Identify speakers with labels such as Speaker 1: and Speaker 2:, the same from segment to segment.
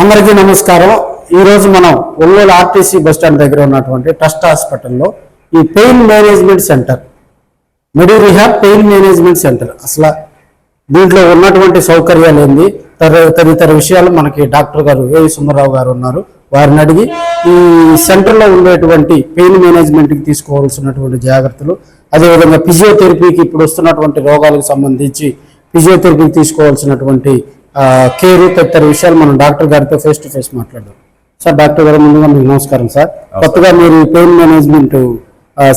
Speaker 1: అందరికీ నమస్కారం. ఈరోజు మనం ఒంగోలు ఆర్టీసీ బస్ స్టాండ్ దగ్గర ఉన్నటువంటి ట్రస్ట్ హాస్పిటల్లో ఈ pain management centre medi rehab pain management centre. అసలు దీంట్లో ఉన్నటువంటి సౌకర్యాలు ఏంది? తదితర విషయాలు మనకి డాక్టర్ గారు ఏ. సుందరరావు గారు ఉన్నారు. వారిని అడిగి ఈ సెంటర్లో ఉండేటువంటి పెయిన్ మేనేజ్మెంట్కి తీసుకోవాల్సినటువంటి జాగ్రత్తలు అదేవిధంగా ఫిజియోథెరపీకి ఇప్పుడు వస్తున్నటువంటి రోగాలకు సంబంధించి ఫిజియోథెరపీకి తీసుకోవాల్సినటువంటి కేరు తదితర విషయాలు మనం డాక్టర్ గారితో ఫేస్ టు ఫేస్ మాట్లాడదాం. సార్ డాక్టర్ గారు ముందుగా మీకు నమస్కారం సార్. కొత్తగా మీరు పెయిన్ మేనేజ్మెంట్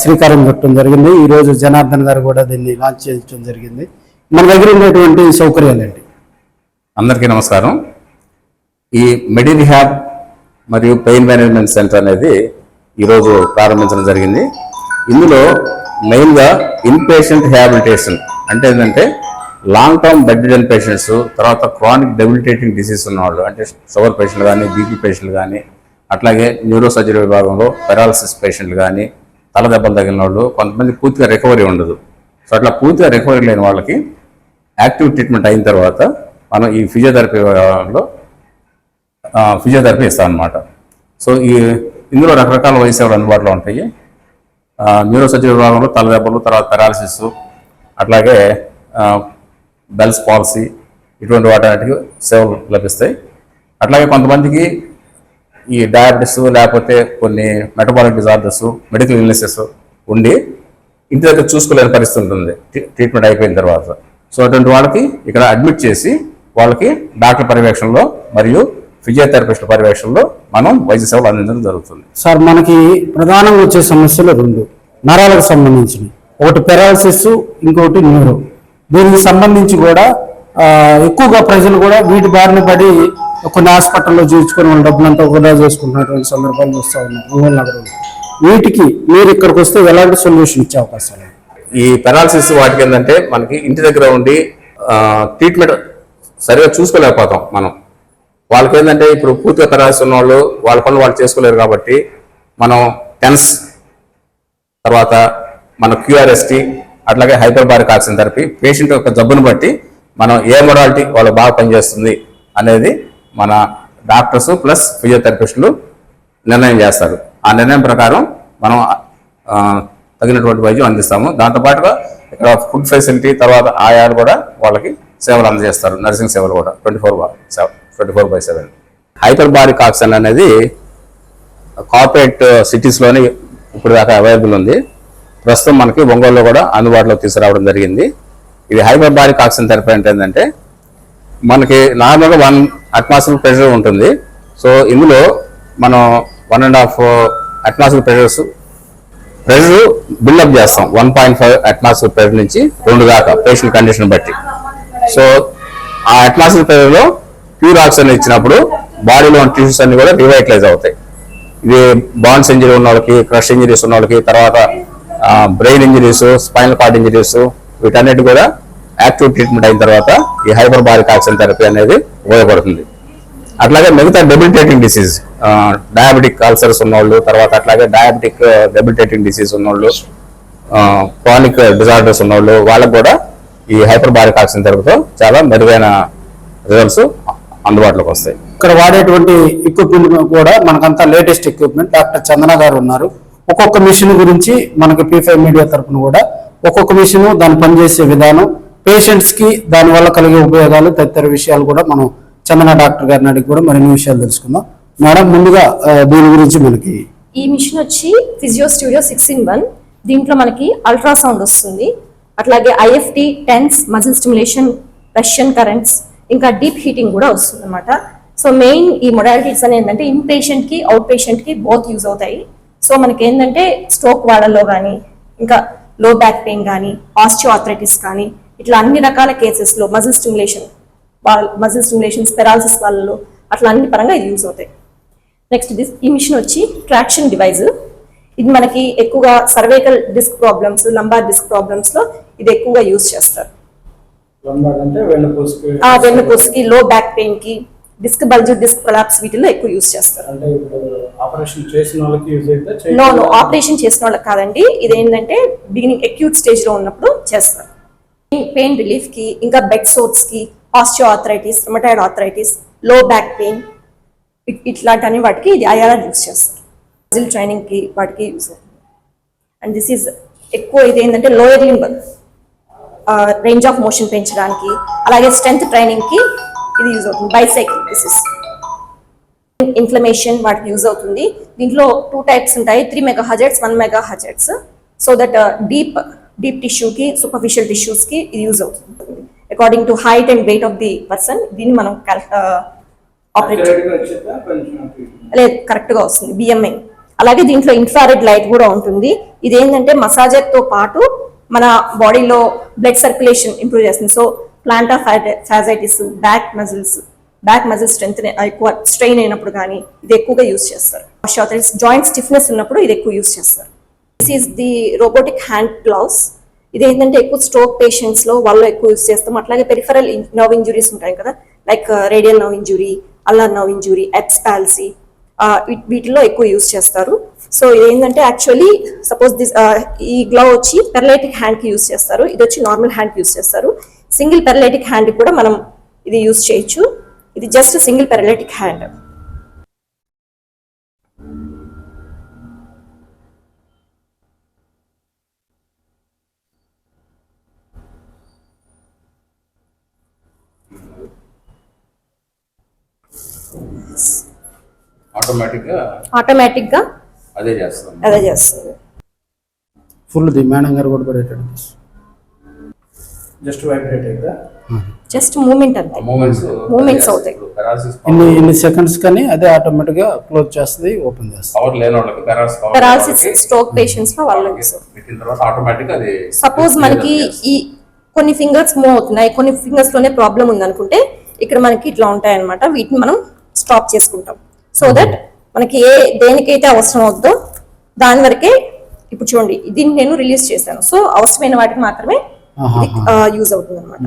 Speaker 1: శ్రీకారం చుట్టడం జరిగింది. ఈ రోజు జనార్దన్ గారు కూడా దీన్ని లాంచ్ చేయడం జరిగింది. మన దగ్గర ఉండేటువంటి సౌకర్యాలు ఏంటి?
Speaker 2: అందరికీ నమస్కారం. ఈ మెడి రిహాబ్ మరియు పెయిన్ మేనేజ్మెంట్ సెంటర్ అనేది ఈరోజు ప్రారంభించడం జరిగింది. ఇందులో మెయిన్గా ఇన్ పేషెంట్ రిహాబిలిటేషన్ అంటే ఏంటంటే long term bedridden patients తర్వాత క్రానిక్ డెబిలిటేటింగ్ డిసీజ్ ఉన్నవాళ్ళు అంటే షుగర్ పేషెంట్లు కానీ బీపీ పేషెంట్లు కానీ అట్లాగే న్యూరోసర్జరీ విభాగంలో పెరాలసిస్ పేషెంట్లు కానీ తల దెబ్బలు తగిలిన వాళ్ళు కొంతమంది పూర్తిగా రికవరీ ఉండదు. సో అట్లా పూర్తిగా రికవరీ లేని వాళ్ళకి యాక్టివ్ ట్రీట్మెంట్ అయిన తర్వాత మనం ఈ ఫిజియోథెరపీ విభాగంలో ఫిజియోథెరపీ ఇస్తాం అనమాట సో ఈ ఇందులో రకరకాల వైద్య సేవలు అందుబాటులో ఉంటాయి? న్యూరోసర్జరీ విభాగంలో తల దెబ్బలు తర్వాత పెరాలసిస్ అట్లాగే బెల్స్ పాలసీ ఇటువంటి వాటి సేవలు లభిస్తాయి. అట్లాగే కొంతమందికి ఈ డయాబెటీస్ లేకపోతే కొన్ని మెటబాలిక్ డిజార్డర్స్ మెడికల్ ఇల్నెసెస్ ఉండి ఇంటి దగ్గర చూసుకోలేని పరిస్థితి ఉంటుంది. ట్రీట్మెంట్ అయిపోయిన తర్వాత. సో అటువంటి వాళ్ళకి ఇక్కడ అడ్మిట్ చేసి వాళ్ళకి డాక్టర్ పర్యవేక్షణలో మరియు ఫిజియోథెరపిస్ట్ పర్యవేక్షణలో మనం వైద్య సేవలు అందించడం జరుగుతుంది.
Speaker 1: సార్ మనకి ప్రధానంగా వచ్చే సమస్యలు రెండు. నరాలకు సంబంధించినవి. ఒకటి పెరాలసిస్ ఇంకొకటి న్యూరో. దీనికి సంబంధించి కూడా ఎక్కువగా ప్రజలు కూడా వీటి బారిన పడి కొన్ని హాస్పిటల్లో చూపించుకొని వాళ్ళ డబ్బులంతా వృధా చేసుకుంటున్నటువంటి సందర్భాలు వస్తూ ఉన్నాయి ఒంగోలు నగరంలో. వీటికి మీరు ఇక్కడికి వస్తే ఎలాంటి సొల్యూషన్ ఇచ్చే అవకాశాలు
Speaker 2: ఈ పెరాలసిస్ వాటికి ఏంటంటే మనకి ఇంటి దగ్గర ఉండి ట్రీట్మెంట్ సరిగా చూసుకోలేకపోతాం మనం. వాళ్ళకి ఏంటంటే ఇప్పుడు పూర్తిగా పెరాలసిస్ ఉన్న వాళ్ళు వాళ్ళ పనులు వాళ్ళు చేసుకోలేరు కాబట్టి మనం టెన్స్ తర్వాత మన క్యూఆర్ఎస్టీ అట్లాగే hyperbaric oxygen therapy. Patient యొక్క జబ్బును బట్టి మనం ఏ మొడాలిటీ వాళ్ళు బాగా పనిచేస్తుంది అనేది మన డాక్టర్స్ ప్లస్ ఫిజియోథెరపిస్టులు నిర్ణయం చేస్తారు. ఆ నిర్ణయం ప్రకారం మనం తగినటువంటి వైద్యం అందిస్తాము. దాంతోపాటుగా ఇక్కడ ఫుడ్ ఫెసిలిటీ తర్వాత ఆయాలు కూడా వాళ్ళకి సేవలు అందజేస్తారు. నర్సింగ్ సేవలు కూడా twenty four twenty four by seven. Hyperbaric oxygen అనేది కార్పొరేట్ సిటీస్లోనే ఇప్పుడు దాకా అవైలబుల్ ఉంది. ప్రస్తుతం మనకి ఒంగోలులో కూడా అందుబాటులో తీసుకురావడం జరిగింది. ఇది హైపర్ బారిక్ ఆక్సిజన్ థెరపీ అంటే ఏంటంటే మనకి నార్మల్గా వన్ అట్మాస్ఫియర్ ప్రెషర్ ఉంటుంది. సో ఇందులో మనం one and half atmosphere pressures pressure build up చేస్తాం. One point five atmosphere pressure నుంచి రెండు దాకా పేషెంట్ కండిషన్ బట్టి. సో ఆ అట్మాస్ఫియర్ ప్రెషర్లో ప్యూర్ ఆక్సిజన్ ఇచ్చినప్పుడు బాడీలో టిష్యూస్ అన్ని కూడా రివైటలైజ్ అవుతాయి. ఇది బాండ్స్ ఇంజరీ ఉన్న వాళ్ళకి క్రష్ ఇంజరీస్ ఉన్న వాళ్ళకి తర్వాత brain injuries spinal cord injuries వీటన్నిటి కూడా యాక్టివ్ ట్రీట్మెంట్ అయిన తర్వాత ఈ హైపర్ బారిక్ ఆక్సిజన్ థెరపీ అనేది ఉపయోగపడుతుంది. అట్లాగే మిగతా డెబిలిటేటింగ్ డిసీజ్ డయాబెటిక్ అల్సర్స్ ఉన్నవాళ్ళు తర్వాత అట్లాగే డయాబెటిక్ డెబిలిటేటింగ్ డిసీజ్ ఉన్నవాళ్ళు క్రానిక్ డిజార్డర్స్ ఉన్నవాళ్ళు వాళ్ళకు కూడా ఈ హైపర్ బారిక్ ఆక్సిజన్ థెరపీతో చాలా మెరుగైన రిజల్ట్స్ అందుబాటులోకి వస్తాయి.
Speaker 1: ఇక్కడ వాడేటువంటి ఎక్విప్మెంట్ కూడా మనకంతా లేటెస్ట్ ఎక్విప్మెంట్ డాక్టర్ చందన గారు ఉన్నారు. ఒక్కొక్క మిషన్ గురించి మనకి పీ ఫైవ్ మీడియా తరపున కూడా ఒక్కొక్క మిషన్ దాన్ని పనిచేసే విధానం పేషెంట్స్కి దాని వల్ల కలిగే ఉపయోగాలు తదితర విషయాలు కూడా మనం చందన డాక్టర్ గారిని అడిగి కూడా మరిన్ని విషయాలు తెలుసుకుందాం. మేడం ముందుగా దీని గురించి మనకి
Speaker 3: ఈ మిషన్ వచ్చి physio studio six in one దీంట్లో మనకి అల్ట్రాసౌండ్ వస్తుంది. అట్లాగే IFT TENS muscle stimulation Russian currents ఇంకా డీప్ హీటింగ్ కూడా వస్తుంది అనమాట సో మెయిన్ ఈ మొడాలిటీస్ అనేది ఏంటంటే ఇన్ పేషెంట్కి అవుట్ పేషెంట్కి బోత్ యూజ్ అవుతాయి. సో మనకి ఏంటంటే స్ట్రోక్ వాళ్ళలో కానీ ఇంకా లో బ్యాక్ పెయిన్ కానీ ఆస్టియో ఆథరైటిస్ కానీ ఇట్లా అన్ని రకాల కేసెస్లో muscle stimulation muscle stimulations paralysis వాళ్ళలో అట్లా అన్ని పరంగా ఇది యూజ్ అవుతాయి. నెక్స్ట్ దిస్ ఈ మిషన్ వచ్చి ట్రాక్షన్ డివైస్ ఇది మనకి ఎక్కువగా cervical disc problems lumbar disc ప్రాబ్లమ్స్లో ఇది ఎక్కువగా యూజ్ చేస్తారు.
Speaker 1: వెన్నుపూసకి
Speaker 3: లో బ్యాక్ పెయిన్కి డిస్క్ బల్జ్ డిస్క్ ప్రొలాప్స్ వీటిలో ఎక్కువ యూజ్ చేస్తారు.
Speaker 1: యూజ్
Speaker 3: నో నో ఆపరేషన్ చేసిన వాళ్ళకి కాదండి. ఇది ఏంటంటే బిగినింగ్ అక్యూట్ స్టేజ్లో ఉన్నప్పుడు చేస్తారు. పెయిన్ రిలీఫ్కి ఇంకా బెడ్ సోట్స్కి ఆస్టియో ఆథరైటిస్ రొమటైడ్ ఆథరైటిస్లో బ్యాక్ పెయిన్ ఇట్- ఇట్లాంటి వాటికి ఇది ఐఆర్ఆర్ యూస్ చేస్తారు. మజిల్ ట్రైనింగ్కి వాటికి యూస్ అవుతుంది. అండ్ దిస్ ఈజ్ ఎక్కువ ఇది ఏంటంటే lower limb range of motion పెంచడానికి అలాగే స్ట్రెంత్ ట్రైనింగ్కి ఇది యూజ్ అవుతుంది. బైసైకిల్ ఇస్ ఇన్ఫ్లమేషన్ వాటికి యూజ్ అవుతుంది. దీంట్లో టూ టైప్స్ ఉంటాయి. Three megahertz one megahertz so that deep deep టిష్యూకి superficial టిష్యూస్కి ఇది యూజ్ అవుతుంది. According to height and weight of the person దీన్ని మనం ఆపరేట్
Speaker 4: ఇటు.
Speaker 3: లేదు కరెక్ట్గా వస్తుంది. బిఎంఐ అలాగే దీంట్లో ఇన్ఫ్రారెడ్ లైట్ కూడా ఉంటుంది. ఇది ఏంటంటే మసాజర్తో పాటు మన బాడీలో బ్లడ్ సర్క్యులేషన్ ఇంప్రూవ్ చేస్తుంది. So plantar fasciitis back muscles back muscle strength ఎక్కువ స్ట్రెయిన్ అయినప్పుడు కానీ ఇది ఎక్కువగా యూస్ చేస్తారు. జాయింట్ స్టిఫ్నెస్ ఉన్నప్పుడు ఇది ఎక్కువ యూస్ చేస్తారు. This is the robotic hand gloves ఇది ఏంటంటే ఎక్కువ స్ట్రోక్ పేషెంట్స్లో వాళ్ళు ఎక్కువ యూస్ చేస్తాం అట్లాగే పెరిఫరల్ నర్వ్ ఇంజురీస్ ఉంటాయి కదా. లైక్ రేడియల్ నర్వ్ ఇంజురీ అల్లర్ నర్వ్ ఇంజురీ ఎప్స్ పాల్సీ వీటిలో ఎక్కువ యూస్ చేస్తారు. సో ఇది ఏంటంటే యాక్చువల్లీ సపోజ్ దిస్ ఈ గ్లౌ వచ్చి పెరలైటిక్ హ్యాండ్కి యూస్ చేస్తారు. ఇది వచ్చి నార్మల్ హ్యాండ్కి యూస్ చేస్తారు. సింగిల్ పెరలైటిక్ హ్యాండ్ కూడా మనం ఇది యూస్ చేయొచ్చు. ఇది జస్ట్ సింగిల్ పెరలైటిక్ హ్యాండ్. ఆటోమేటిక్గా
Speaker 2: అదే చేస్తాం.
Speaker 3: అదే చేస్తుంది
Speaker 1: ఫుల్ ది మేడం గారు కూడా పడేటట్టు.
Speaker 4: జస్ట్ వైబ్రేట్ అయితే
Speaker 3: జస్ట్ మూమెంట్ అంతే.
Speaker 2: మూమెంట్స్
Speaker 3: Movements అవుతాయి.
Speaker 1: ఇన్ని ఇన్ని సెకండ్స్ కానీ అదే ఆటోమేటిక్గా క్లోజ్ చేస్తుంది ఓపెన్ చేస్తుంది.
Speaker 2: పవర్ లేని వాళ్ళకి పెరాలసిస్
Speaker 3: స్ట్రోక్ పేషెంట్స్లో వాళ్ళు
Speaker 2: పెట్టిన తర్వాత ఆటోమేటిక్ అది
Speaker 3: సపోజ్ మనకి ఈ కొన్ని ఫింగర్స్ మూవ్ అవుతున్నాయి కొన్ని ఫింగర్స్లోనే ప్రాబ్లం ఉంది అనుకుంటే ఇక్కడ మనకి ఇట్లా ఉంటాయి అనమాట వీటిని మనం స్టాప్ చేసుకుంటాం. సో దట్ మనకి ఏ దేనికైతే అవసరం అవుతుందో దాని వరకే ఇప్పుడు చూడండి దీన్ని నేను రిలీజ్ చేశాను. సో అవసరమైన వాటికి మాత్రమే యూజ్ అవుతుంది అనమాట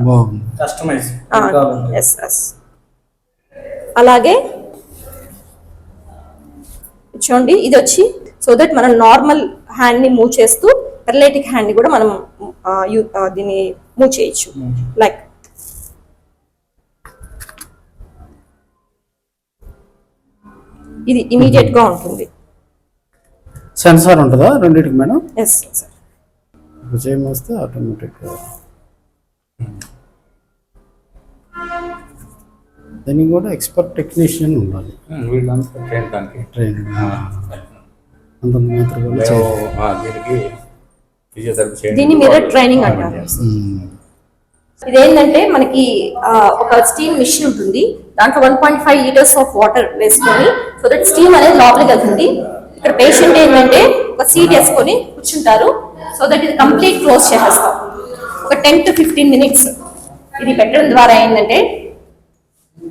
Speaker 3: అలాగే చూడండి ఇది వచ్చి సో దట్ మనం నార్మల్ హ్యాండ్ని మూవ్ చేస్తూ పెరలైటిక్ హ్యాండ్ని కూడా మనం దీన్ని మూవ్ చేయొచ్చు. లైక్ ఇది ఇమీడియట్గా ఉంటుంది.
Speaker 1: సెన్సార్ ఉంటుందా రెండింటికి మేడం?
Speaker 3: ఎస్ సార్
Speaker 1: ఇప్పుడు చేయమొస్తే ఆటోమేటిక్ దానికి కూడా ఎక్స్పర్ట్ టెక్నీషియన్ ఉండాలి.
Speaker 2: వీళ్ళంతా ట్రైన్ దానికి.
Speaker 1: అంత
Speaker 2: దీనికి ఫిజియోథెరపీ చేయండి.
Speaker 3: దీన్ని మిర్రర్ ట్రైనింగ్ అంటారు. ఇదేంటంటే మనకి ఒక స్టీమ్ మిషన్ ఉంటుంది. దాంట్లో one point five litres of water వేసుకొని సో దట్ స్టీమ్ అనేది లోపలికి వెళ్తుంది. ఇక్కడ పేషెంట్ ఏంటంటే ఒక సీట్ వేసుకొని కూర్చుంటారు. సో దట్ ఇది కంప్లీట్ క్లోజ్ చేసేస్తాం. ఒక టెన్ టు ఫిఫ్టీన్ మినిట్స్ ఇది పెట్టడం ద్వారా ఏంటంటే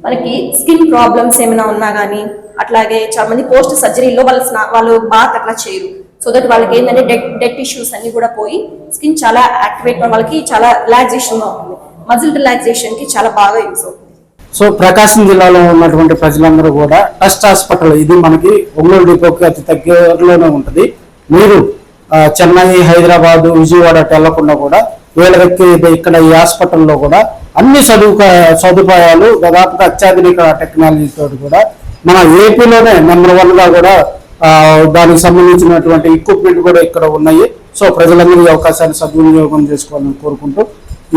Speaker 3: మనకి స్కిన్ ప్రాబ్లమ్స్ ఏమైనా ఉన్నా కానీ అట్లాగే చాలా మంది పోస్ట్ సర్జరీలో వాళ్ళు వాళ్ళు బాత్ అట్లా చేయరు. సో దట్ వాళ్ళకి ఏంటంటే డెడ్ డెడ్ టిష్యూస్ అన్ని కూడా పోయి స్కిన్ చాలా యాక్టివేట్ వాళ్ళకి చాలా రిలాక్సేషన్గా ఉంటుంది. మజిల్ రిలాక్సేషన్కి చాలా బాగా యూస్ అవుతుంది.
Speaker 1: సో ప్రకాశం జిల్లాలో ఉన్నటువంటి ప్రజలందరూ కూడా ట్రస్ట్ హాస్పిటల్ ఇది మనకి ఒంగోలు డిపోకి అతి దగ్గరలోనే ఉంటుంది. మీరు చెన్నై హైదరాబాద్ విజయవాడ అటు వెళ్ళకుండా కూడా వీళ్ళ ఇక్కడ ఈ హాస్పిటల్లో కూడా అన్ని సదువు సదుపాయాలు దాదాపుగా అత్యాధునిక టెక్నాలజీతో కూడా మన ఏపీలోనే నెంబర్ వన్గా కూడా దానికి సంబంధించినటువంటి ఎక్విప్మెంట్ కూడా ఇక్కడ ఉన్నాయి. సో ప్రజలందరూ ఈ అవకాశాన్ని సద్వినియోగం చేసుకోవాలని కోరుకుంటూ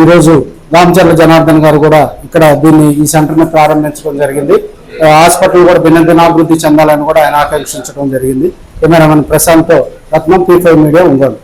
Speaker 1: ఈరోజు రామచర్ల జనార్దన్ గారు కూడా ఇక్కడ దీన్ని ఈ సెంటర్ను ప్రారంభించడం జరిగింది. హాస్పిటల్ కూడా దినదినాభివృద్ధి చెందాలని కూడా ఆయన ఆకాంక్షించడం జరిగింది. Cameraman Prashant Ratnam P five media ఉండాలి